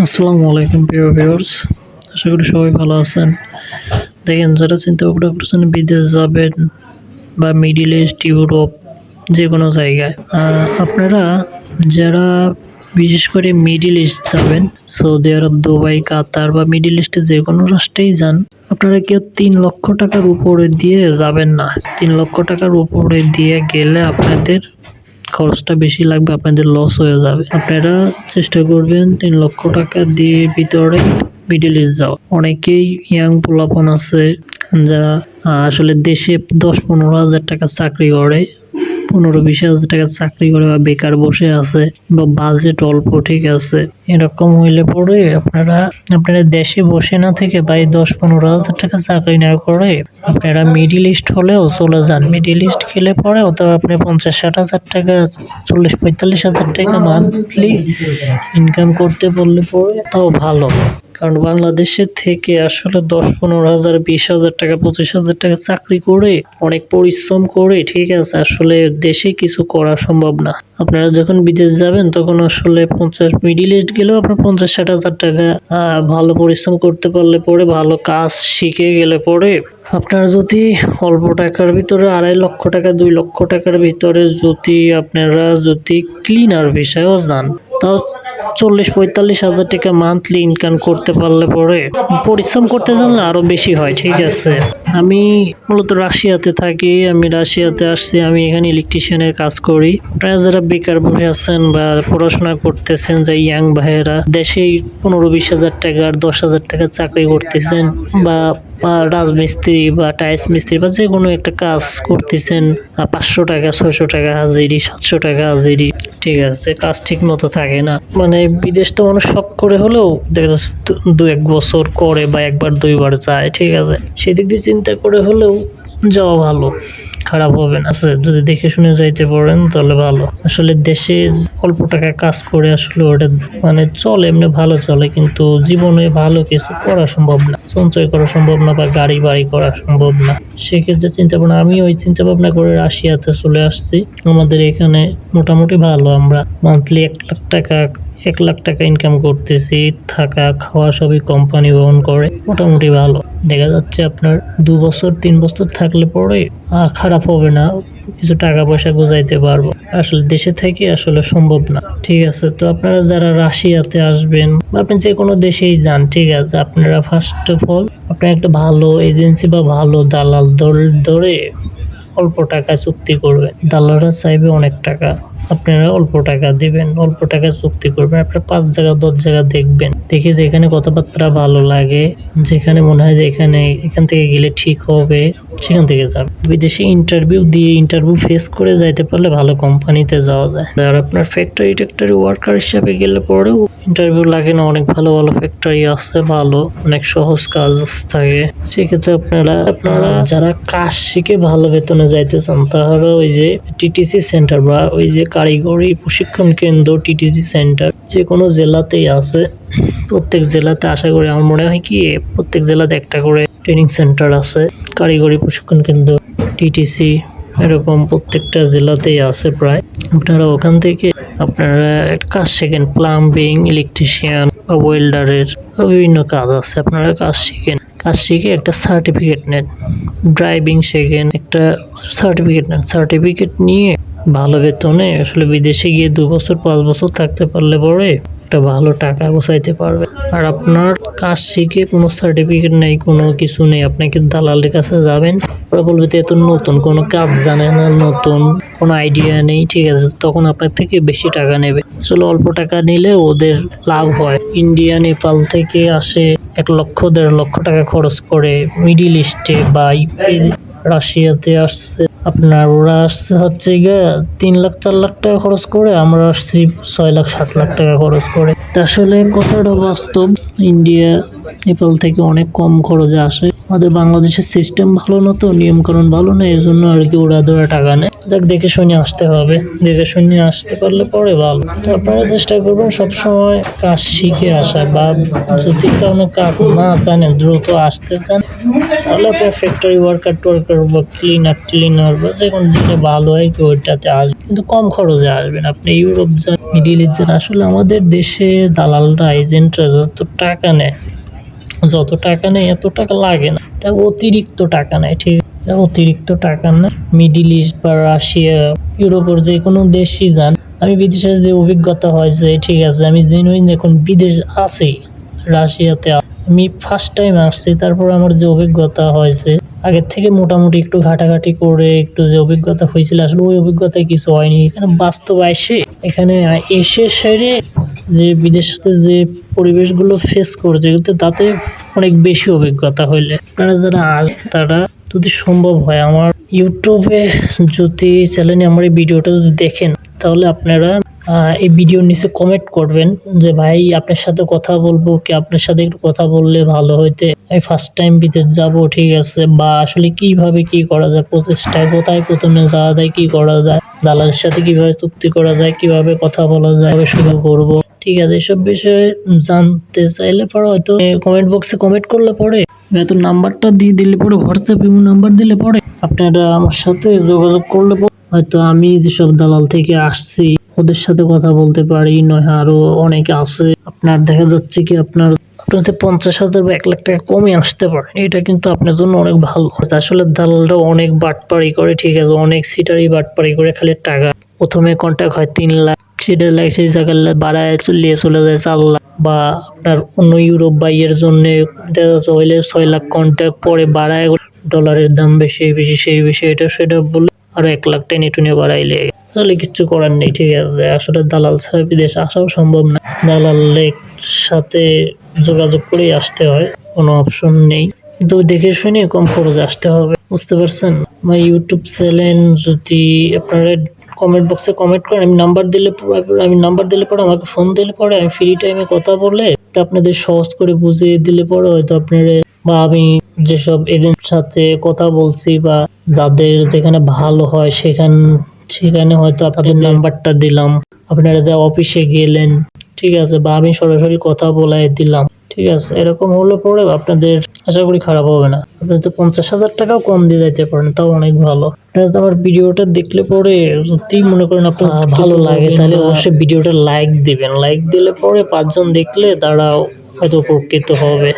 আসসালামু আলাইকুম, প্রিয় ভিউয়ার্স আশা করি সবাই ভালো আছেন। দেখেন, যারা চিন্তা ভাবনা করছেন বিদেশ যাবেন বা মিডিল ইস্ট ইউরোপ যে কোনো জায়গায় আপনারা যারা বিশেষ করে মিডিল ইস্ট যাবেন সৌদি আরব দুবাই কাতার বা মিডিল ইস্টে যে কোনো রাষ্ট্রেই যান, আপনারা কেউ তিন লক্ষ টাকার উপরে দিয়ে যাবেন না। তিন লক্ষ টাকার উপরে দিয়ে গেলে আপনাদের খরচটা বেশি লাগবে, আপনাদের লস হয়ে যাবে। আপনারা চেষ্টা করবেন তিন লক্ষ টাকা দিয়ে ভিতরে মিডিল ইস্ট যাওয়া অনেকেই ইয়াং পোলাপন আছে, যারা আসলে দেশে দশ পনেরো হাজার টাকা চাকরি করে। পনেরো বিশ হাজার টাকা চাকরি করে বা বেকার বসে আছে বা বাজেট অল্প, ঠিক আছে। এরকম হইলে পরে আপনারা আপনারা দেশে বসে না থেকে বাই দশ পনেরো হাজার টাকা চাকরি না করে আপনারা মিডিল ইস্ট হলেও চলে যান। মিডিল ইস্ট গেলে পরে তো আপনি পঞ্চাশ ষাট হাজার টাকা চল্লিশ পঁয়তাল্লিশ হাজার টাকা মান্থলি ইনকাম করতে বললে পরে তাও ভালো। কারণ বাংলাদেশের থেকে আসলে দশ, পনেরো হাজার, বিশ হাজার টাকা, পঁচিশ হাজার টাকা চাকরি করে অনেক পরিশ্রম করে, ঠিক আছে? আসলে দেশে কিছু করা সম্ভব না। আপনারা যখন বিদেশ যাবেন, তখন আসলে পঞ্চাশ মিডিল ইস্ট গেলেও আপনার পঞ্চাশ, ষাট হাজার টাকা ভালো পরিশ্রম করতে পারলে পরে, ভালো কাজ শিখে গেলে পরে আপনার যদি অল্প টাকার ভিতরে, আড়াই লক্ষ টাকা, দুই লক্ষ টাকার ভিতরে যদি আপনারা যদি ক্লিনার বিষয়েও যান, তাও চল্লিশ পঁয়তাল্লিশ হাজার টাকা মান্থলি ইনকাম করতে পারলে পরে পরিশ্রম করতে জানলে আরও বেশি হয়, ঠিক আছে? আমি মূলত রাশিয়াতে থাকি, আমি রাশিয়াতে আসছি, আমি এখানে ইলেকট্রিশিয়ানের কাজ করি। আপনারা যারা বেকার বসে আছেন বা পড়াশোনা করতেছেন যে ইয়াং ভাইয়েরা, দেশেই পনেরো বিশ হাজার টাকা আর দশ হাজার টাকা চাকরি করতেছেন বা রাজমিস্ত্রি বা টাইলস মিস্ত্রি বা যে কোনো একটা কাজ করতেছেন পাঁচশো টাকা, ছয়শো টাকা হাজিরি, সাতশো টাকা হাজিরি, ঠিক আছে? কাজ ঠিক মতো থাকে না। মানে বিদেশ তো মানুষ শখ করে হলেও দেখা যাচ্ছে দু এক বছর করে বা একবার দুইবার যায়, ঠিক আছে? সেদিক দিয়ে চিন্তা করে হলেও যাওয়া ভালো। খারাপ হবে না। আছে যদি দেখে শুনে যাইতে পারেন তাহলে ভালো। আসলে দেশে অল্প টাকা কাজ করে আসলে ওটা মানে চলে, এমনি ভালো চলে, কিন্তু জীবনে ভালো কিছু করা সম্ভব না। সঞ্চয় করা সম্ভব না বা গাড়ি বাড়ি করা সম্ভব না। সেক্ষেত্রে চিন্তা ভাবনা, আমি ওই চিন্তা ভাবনা করে রাশিয়াতে চলে আসছি। আমাদের এখানে মোটামুটি ভালো, আমরা মান্থলি এক লাখ টাকা, এক লাখ টাকা ইনকাম করতেছি, থাকা, খাওয়া সবই কোম্পানি বহন করে, মোটামুটি ভালো। দেখা যাচ্ছে আপনার দু বছর, তিন বছর থাকলে পরে খারাপ হবে না, কিছু টাকা পয়সা গোজাইতে পারব। আসলে দেশে থেকে আসলে সম্ভব না। ঠিক আছে, তো আপনারা যারা রাশিয়াতে আসবেন আপনি যে কোনো দেশেই যান, ঠিক আছে, আপনারা ফার্স্ট অফ অল আপনার একটা ভালো এজেন্সি বা ভালো দালাল ধরে অল্প টাকা চুক্তি করবেন। দালালরা চাইবে অনেক টাকা। আপনারা অল্প টাকা দিবেন, অল্প টাকা চুক্তি করবেন, আপনারা পাঁচ জায়গা, দশ জায়গা দেখবেন। দেখে যেখানে কথাবার্তা ভালো লাগে, যেখানে মনে হয় যে এখানে, এখান থেকে গেলে ঠিক হবে, সেখান থেকে যাবে বিদেশে ইন্টারভিউ দিয়ে ইন্টারভিউ ফেস করে যাইতে পারলে ভালো কোম্পানিতে যাওয়া যায়। আর আপনার ফ্যাক্টরি ট্যাক্টরি ওয়ার্কার হিসাবে গেলে পরেও ইন্টারভিউ লাগে না, অনেক ভালো ভালো ফ্যাক্টরি আছে, ভালো, অনেক সহজ কাজ থাকে। সেক্ষেত্রে আপনারা আপনারা যারা কাজ শিখে ভালো বেতনে যাইতে চান তাহলে ওই যে টিটিসি সেন্টার বা ওই যে কারিগরি প্রশিক্ষণ কেন্দ্র, টিটিসি সেন্টার যে কোনো জেলাতেই আছে। প্রত্যেক জেলাতে আশা করি আমার মনে হয় কি, প্রত্যেক জেলাতে একটা করে ট্রেনিং সেন্টার আছে, কারিগরি প্রশিক্ষণ কেন্দ্র, টিটিসি এরকম প্রত্যেকটা জেলাতেই আছে প্রায়। আপনারা ওখান থেকে আপনারা কাজ শেখেন প্লাম্বিং ইলেকট্রিশিয়ান বা ওয়েল্ডারের বিভিন্ন কাজ আছে, আপনারা কাজ শিখেন। কাজ শিখে একটা সার্টিফিকেট নেন ড্রাইভিং শেখেন, একটা সার্টিফিকেট নেন। সার্টিফিকেট নিয়ে ভালো বেতনে আসলে বিদেশে গিয়ে দু বছর, পাঁচ বছর থাকতে পারলে পরে একটা ভালো টাকা গোছাইতে পারবে। আর আপনার কাজ শিখে কোনো সার্টিফিকেট নেই, কোনো কিছু নেই আপনাকে দালালের কাছে যাবেন? ওরা বলবে তো এত নতুন, কোনো কাজ জানে না, নতুন, কোনো আইডিয়া নেই, ঠিক আছে, তখন আপনার থেকে বেশি টাকা নেবে। আসলে অল্প টাকা নিলে ওদের লাভ হয়। ইন্ডিয়া, নেপাল থেকে আসে এক লক্ষ, দেড় লক্ষ টাকা খরচ করে, মিডিল ইস্টে বা রাশিয়াতে আসছে। আপনার ওরা আসছে হচ্ছে গিয়ে তিন লাখ, চার লাখ টাকা খরচ করে, আমরা আসছি ছয় লাখ, সাত লাখ টাকা খরচ করে। আসলে কথাটা বাস্তব, ইন্ডিয়া, নেপাল থেকে অনেক কম খরচে আসে। আমাদের বাংলাদেশের সিস্টেম ভালো না তো, নিয়মকানুন ভালো না এই জন্য আর কি ওরা ধরে টাকা নেয়। যাক, দেখে শুনে আসতে হবে। দেখে শুনে আসতে পারলে পরে ভালো। তো আপনারা চেষ্টা করবেন সবসময় কাজ শিখে আসা, বা যদি কোনো কাজ না জানেন, দ্রুত আসতে চান, তাহলে আপনার ফ্যাক্টরি ওয়ার্কার টোয়ার্কার বা ক্লিনার ক্লিনার বা যে কোনো যেটা ভালো হয় কি ওইটাতে আসবে। কিন্তু কম খরচে আসবেন আপনি। ইউরোপ যান মিডিল ইস্ট যান আসলে আমাদের দেশে দালালরা, এজেন্টরা যত টাকা নেয়, যত টাকা নেয়, এত টাকা লাগে না। এটা অতিরিক্ত টাকা নেয়, ঠিক আছে? অতিরিক্ত টাকা না। মিডিল ইস্ট বা রাশিয়া, ইউরোপের যে কোনো দেশই যান। আমি বিদেশের যে অভিজ্ঞতা হয়েছে, ঠিক আছে, আমি জেনুইন এখন বিদেশ আছি, রাশিয়াতে। আমি ফার্স্ট টাইম আসছি, তারপর আমার যে অভিজ্ঞতা হয়েছে আগের থেকে মোটামুটি একটু ঘাটাঘাটি করে একটু যে অভিজ্ঞতা হয়েছিল, আসলে ওই অভিজ্ঞতায় কিছু হয়নি। এখানে বাস্তব এসে, এখানে এসে সেরে যে বিদেশে যে পরিবেশগুলো ফেস করছে, কিন্তু তাতে অনেক বেশি অভিজ্ঞতা হইলে। আপনারা যারা আস তারা যদি সম্ভব হয়, আমার ইউটিউবে যদি চ্যানেলে আমার এই ভিডিওটা যদি দেখেন, তাহলে আপনারা এই ভিডিওর নিচে কমেন্ট করবেন যে, ভাই, আপনার সাথে কথা বলব কি? আপনার সাথে একটু কথা বললে ভালো হইতে? আমি ফার্স্ট টাইম বিদেশ যাব, ঠিক আছে? বা আসলে কীভাবে কি করা যায়? প্রচেষ্টায় কোথায় প্রথমে যাওয়া যায়? কি করা যায়? দালালের সাথে কীভাবে চুক্তি করা যায়? কীভাবে কথা বলা যায়? শুরু করব? ঠিক আছে, এসব বিষয়ে জানতে চাইলে পরে হয়তো কমেন্ট বক্সে কমেন্ট করলে পরে হয়তো নাম্বারটা দিয়ে দিলে পরে হোয়াটসঅ্যাপ ইমো নাম্বার দিলে পরে আপনারা আমার সাথে যোগাযোগ করলে পরে হয়তো আমি যেসব দালাল থেকে আসছি, ওদের সাথে কথা বলতে পারি নয় আরও অনেকে আছে। আপনার দেখা যাচ্ছে কি আপনার আপনাদের পঞ্চাশ হাজার বা এক লাখ টাকা কমে আসতে পারে। এটা কিন্তু আপনার জন্য অনেক ভালো। আসলে দালালরা অনেক বাটপাড়ি করে, ঠিক আছে, অনেক সিটারি বাটপাড়ি করে খালি টাকা। প্রথমে কন্ট্যাক্ট হয় তিন লাখ সেটা লাগে সেই জায়গায় বাড়ায় চলিয়ে চলে যায় চার লাখ। বা আপনার অন্য ইউরোপ বা ইয়ের জন্য দেখা যাচ্ছে হইলে ছয় লাখ কন্ট্যাক্ট পরে বাড়ায়, ডলারের দাম বেশি বেশি, সেই, বেশি, এটা, সেটা বলে আর এক লাখ টেনে টুনে বাড়াইলে, তাহলে কিচ্ছু করার নেই, ঠিক আছে। আসলে দালাল ছাড়া বিদেশ আসাও সম্ভব না। দালালের সাথে যোগাযোগ করেই আসতে হয়, কোনো অপশন নেই। কিন্তু দেখে শুনে কম খরচে আসতে হবে, বুঝতে পারছেন? আমার ইউটিউব চ্যানেল যদি আপনারা কমেন্ট বক্সে কমেন্ট করেন, আমি নাম্বার দিলে আমি নাম্বার দিলে পরে, আমাকে ফোন দিলে পরে, আমি ফ্রি টাইমে কথা বলে আপনাদের সহজ করে বুঝিয়ে দিলে পরে হয়তো আপনারা বা আমি যেসব এজেন্ট সাথে কথা বলছি বা যাদের যেখানে ভালো হয় সেখান সেখানে হয়তো আপনাদের নাম্বারটা দিলাম। আপনারা যা অফিসে গেলেন ঠিক আছে বা আমি সরাসরি কথা বলাই দিলাম ঠিক আছে এরকম হলে পরে আপনাদের আশা করি খারাপ হবে না। আপনি তো পঞ্চাশ হাজার টাকাও কম দিয়ে যাইতে পারেন তাও অনেক ভালো। আপনারা তো আমার ভিডিওটা দেখলে পরে যদি মনে করেন আপনার ভালো লাগে তাহলে অবশ্যই ভিডিওটা লাইক দিবেন। লাইক দিলে পরে পাঁচজন দেখলে তারাও হয়তো উপকৃত হবে।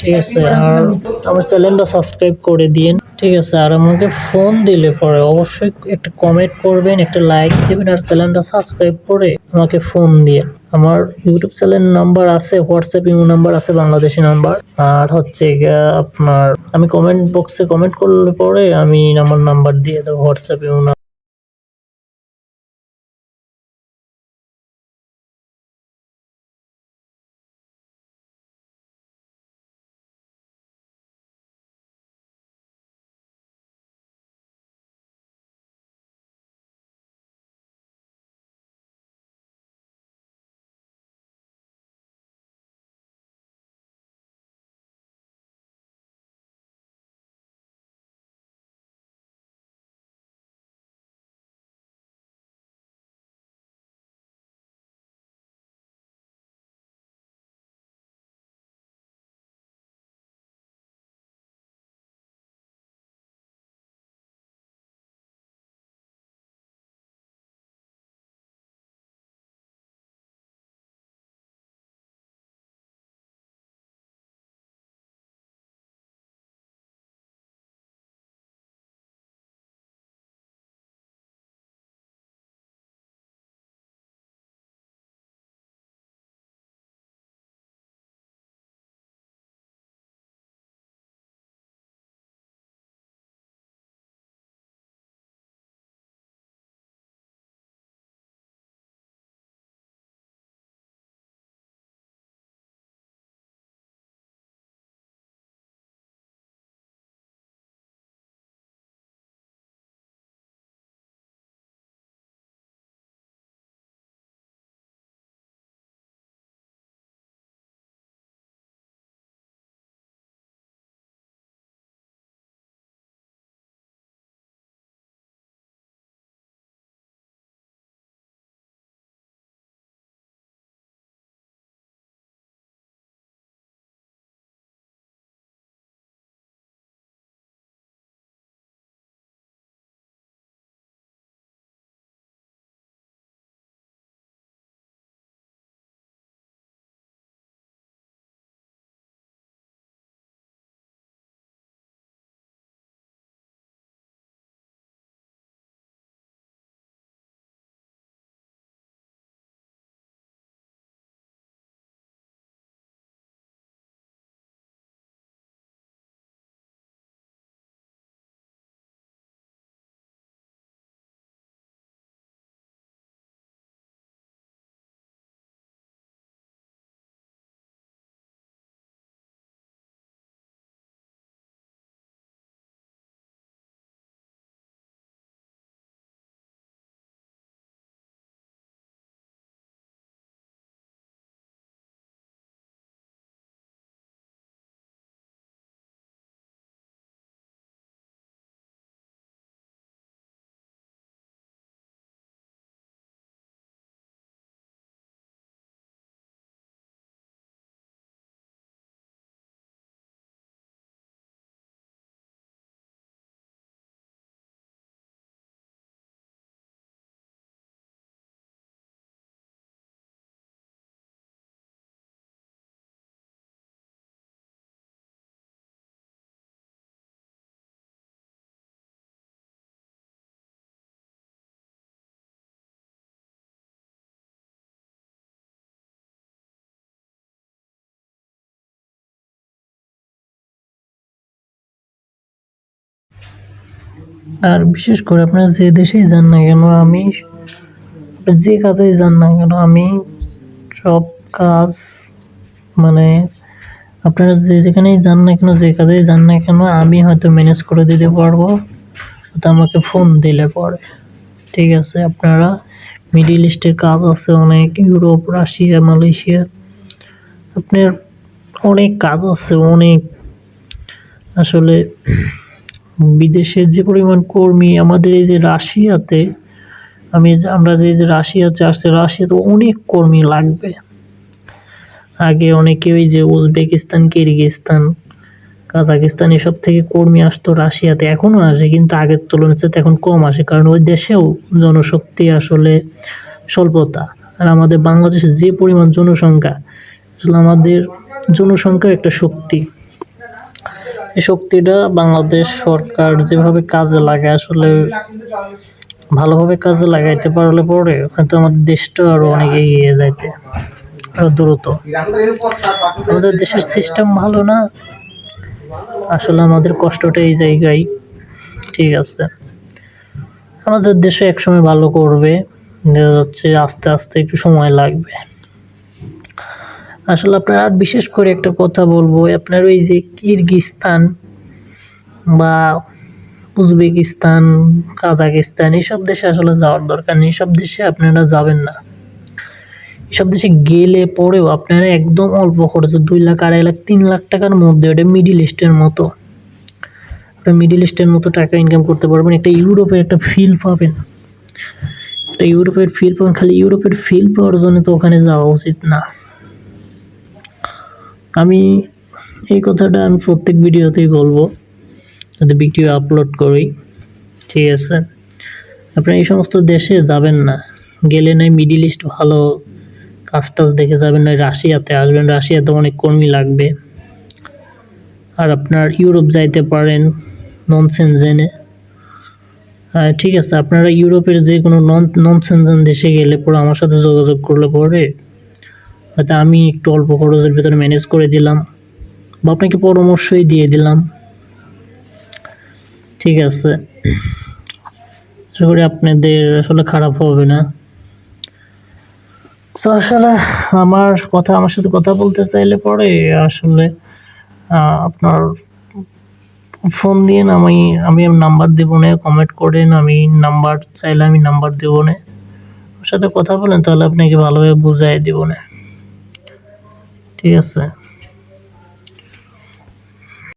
ঠিক আছে, আর আমার চ্যানেলটা সাবস্ক্রাইব করে দিন। ঠিক আছে, আর আমাকে ফোন দিলে পরে অবশ্যই একটা কমেন্ট করবেন, একটা লাইক দিবেন, আর চ্যানেলটা সাবস্ক্রাইব করে আমাকে ফোন দিয়ে আমার ইউটিউব চ্যানেল নাম্বার আছে হোয়াটসঅ্যাপ ইমো নাম্বার আছে বাংলাদেশি নাম্বার আর হচ্ছে আপনার, আমি কমেন্ট বক্সে কমেন্ট করলে পরে আমি আমার নাম্বার দিয়ে দেবো হোয়াটসঅ্যাপ ইমো আর বিশেষ করে আপনারা যে দেশেই যান না কেন, আমি যে কাজেই যান না কেন, আমি সব কাজ মানে আপনারা যে যেখানেই যান না কেন, যে কাজেই যান না কেন, আমি হয়তো ম্যানেজ করে দিতে পারব। তো আমাকে ফোন দিলে পরে। ঠিক আছে, আপনারা মিডিল ইস্টের কাজ আছে অনেক ইউরোপ রাশিয়া মালয়েশিয়া আপনার অনেক কাজ আছে, অনেক। আসলে বিদেশের যে পরিমাণ কর্মী আমাদের এই যে রাশিয়াতে, আমি আমরা যে যে রাশিয়াতে আসছে, রাশিয়াতে অনেক কর্মী লাগবে। আগে অনেকে ওই যে উজবেকিস্তান কিরগিস্তান কাজাকিস্তান এসব থেকে কর্মী আসতো রাশিয়াতে এখনও আসে, কিন্তু আগের তুলনায় সাথে এখন কম আসে, কারণ ওই দেশেও জনশক্তি আসলে স্বল্পতা। আর আমাদের বাংলাদেশে যে পরিমাণ জনসংখ্যা, আসলে আমাদের জনসংখ্যা একটা শক্তি। এই শক্তিটা বাংলাদেশ সরকার যেভাবে কাজে লাগে আসলে ভালোভাবে কাজে লাগাইতে পারলে পরে হয়তো আমাদের দেশটা আরও অনেক এগিয়ে যাইতে, আরও দ্রুত। আমাদের দেশের সিস্টেম ভালো না, আসলে আমাদের কষ্টটা এই জায়গায়, ঠিক আছে। আমাদের দেশে একসময় ভালো করবে, দেখা যাচ্ছে আস্তে আস্তে একটু সময় লাগবে। আসলে আপনার আর বিশেষ করে একটা কথা বলব, আপনার ওই যে কিরগিস্তান বা উজবেকিস্তান, কাজাকিস্তান এইসব দেশে আসলে যাওয়ার দরকার নেই। সব দেশে আপনারা যাবেন না। এসব দেশে গেলে পরেও আপনারা একদম অল্প খরচে দুই লাখ, আড়াই লাখ, তিন লাখ টাকার মধ্যে ওটা মিডিল ইস্টের মতো, আপনি মিডিল ইস্টের মতো টাকা ইনকাম করতে পারবেন। একটা ইউরোপের একটা ফিল পাবেন। একটা ইউরোপের ফিল পাবেন। খালি ইউরোপের ফিল পাওয়ার জন্য তো ওখানে যাওয়া উচিত না। আমি এই কথাটা আমি প্রত্যেক ভিডিওতেই বলব যদি ভিডিও আপলোড করি। ঠিক আছে? আপনারা এই সমস্ত দেশে যাবেন না। গেলে নাই মিডিল ইস্ট ভালো কাজ টাজ দেখে যাবেন না রাশিয়াতে আসবেন। রাশিয়াতে অনেক কর্মী লাগবে। আর আপনার ইউরোপ যাইতে পারেন নন সেনজেনে হ্যাঁ ঠিক আছে, আপনারা ইউরোপের যে কোনো নন নন সেনজেন দেশে গেলে পরে আমার সাথে যোগাযোগ করলে পরে হয়তো আমি একটু অল্প খরচের ভিতরে ম্যানেজ করে দিলাম বা আপনাকে পরামর্শই দিয়ে দিলাম। ঠিক আছে। আশা করি আপনাদের আসলে খারাপ হবে না। তো আসলে আমার কথা, আমার সাথে কথা বলতে চাইলে পরে আসলে আপনার ফোন দিয়ে আমি আমি নাম্বার দেবো না কমেন্ট করেন আমি নাম্বার চাইলে আমি নাম্বার দেবো না। ওর সাথে কথা বলেন, তাহলে আপনাকে ভালোভাবে বুঝাই দেবো না। ঠিক আছে।